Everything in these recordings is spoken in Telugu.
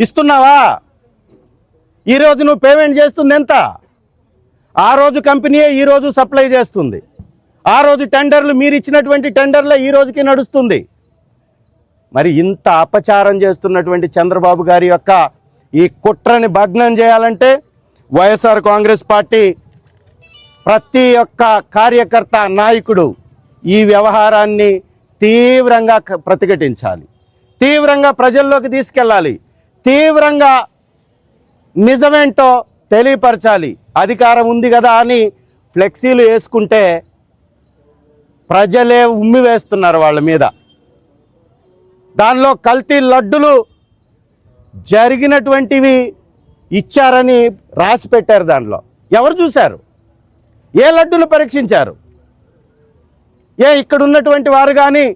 ఇస్తున్నావా? ఈరోజు నువ్వు పేమెంట్ చేస్తుంది ఎంత? ఆ రోజు కంపెనీయే ఈరోజు సప్లై చేస్తుంది. ఆ రోజు టెండర్లు మీరు ఇచ్చినటువంటి టెండర్లే ఈ రోజుకి నడుస్తుంది. మరి ఇంత అపచారం చేస్తున్నటువంటి చంద్రబాబు గారి యొక్క ఈ కుట్రని భగ్నం చేయాలంటే వైఎస్ఆర్ కాంగ్రెస్ పార్టీ ప్రతి ఒక్క కార్యకర్త నాయకుడు ఈ వ్యవహారాన్ని తీవ్రంగా క- ప్రతిఘటించాలి. తీవ్రంగా ప్రజల్లోకి తీసుకెళ్ళాలి. తీవ్రంగా నిజమేంటో తెలియపరచాలి. అధికారం ఉంది కదా అని ఫ్లెక్సీలు వేసుకుంటే ప్రజలే ఉమ్మి వేస్తున్నారు వాళ్ళ మీద. దానిలో కల్తీ లడ్డులు జరిగినటువంటివి ఇచ్చారని రాసి పెట్టారు దానిలో. ఎవరు చూశారు? ఏ లడ్డులు పరీక్షించారు? ఏ ఇక్కడ ఉన్నటువంటి వారు కానీ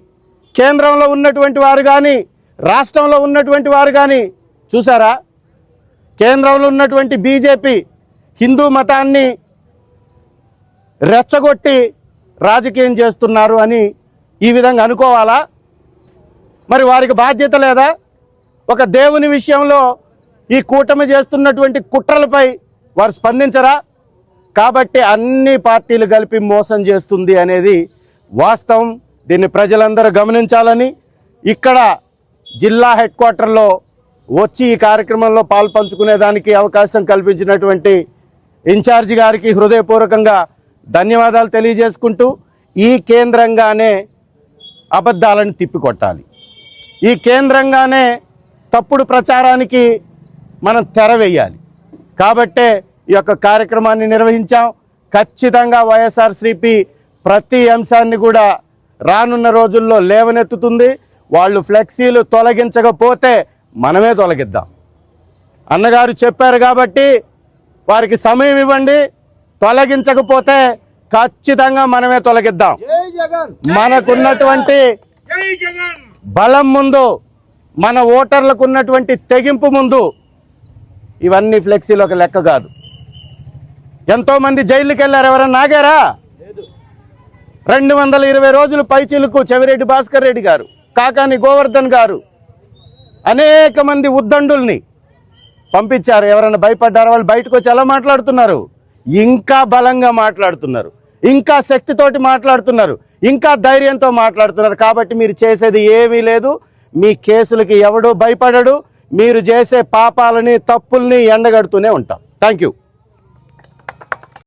కేంద్రంలో ఉన్నటువంటి వారు కానీ రాష్ట్రంలో ఉన్నటువంటి వారు కానీ చూసారా? కేంద్రంలో ఉన్నటువంటి బీజేపీ హిందూ మతాన్ని రెచ్చగొట్టి రాజకీయం చేస్తున్నారు అని ఈ విధంగా అనుకోవాలా? మరి వారికి బాధ్యత లేదా? ఒక దేవుని విషయంలో ఈ కూటమి చేస్తున్నటువంటి కుట్రలపై వారు స్పందించరా? కాబట్టి అన్ని పార్టీలు కలిపి మోసం చేస్తుంది అనేది వాస్తవం. దీన్ని ప్రజలందరూ గమనించాలని ఇక్కడ జిల్లా హెడ్ క్వార్టర్లో వచ్చి ఈ కార్యక్రమంలో పాల్పంచుకునేదానికి అవకాశం కల్పించినటువంటి ఇన్ఛార్జి గారికి హృదయపూర్వకంగా ధన్యవాదాలు తెలియజేసుకుంటూ ఈ కేంద్రంగానే అబద్ధాలను తిప్పికొట్టాలి. ఈ కేంద్రంగానే తప్పుడు ప్రచారానికి మనం తెరవేయాలి కాబట్టే ఈ యొక్క కార్యక్రమాన్ని నిర్వహించాం. ఖచ్చితంగా వైఎస్ఆర్సిపి ప్రతి అంశాన్ని కూడా రానున్న రోజుల్లో లేవనెత్తుతుంది. వాళ్ళు ఫ్లెక్సీలు తొలగించకపోతే మనమే తొలగిద్దాం. అన్నగారు చెప్పారు కాబట్టి వారికి సమయం ఇవ్వండి. తొలగించకపోతే ఖచ్చితంగా మనమే తొలగిద్దాం. మనకున్నటువంటి బలం ముందు మన ఓటర్లకు ఉన్నటువంటి తెగింపు ముందు ఇవన్నీ ఫ్లెక్సీలు ఒక లెక్క కాదు. ఎంతోమంది జైలుకి వెళ్ళారు ఎవరన్నా ఆగారా? రెండు వందల ఇరవై రోజులు పైచీలకు చెవిరెడ్డి భాస్కర్ రెడ్డి గారు కాకాని గోవర్ధన్ గారు అనేక మంది ఉద్దండుల్ని పంపించారు. ఎవరైనా భయపడ్డారు? వాళ్ళు బయటకు వచ్చి ఎలా మాట్లాడుతున్నారు. ఇంకా బలంగా మాట్లాడుతున్నారు. ఇంకా శక్తితోటి మాట్లాడుతున్నారు. ఇంకా ధైర్యంతో మాట్లాడుతున్నారు. కాబట్టి మీరు చేసేది ఏమీ లేదు. మీ కేసులకి ఎవడు భయపడడు. మీరు చేసే పాపాలని తప్పుల్ని ఎండగడుతూనే ఉంటాం. Thank you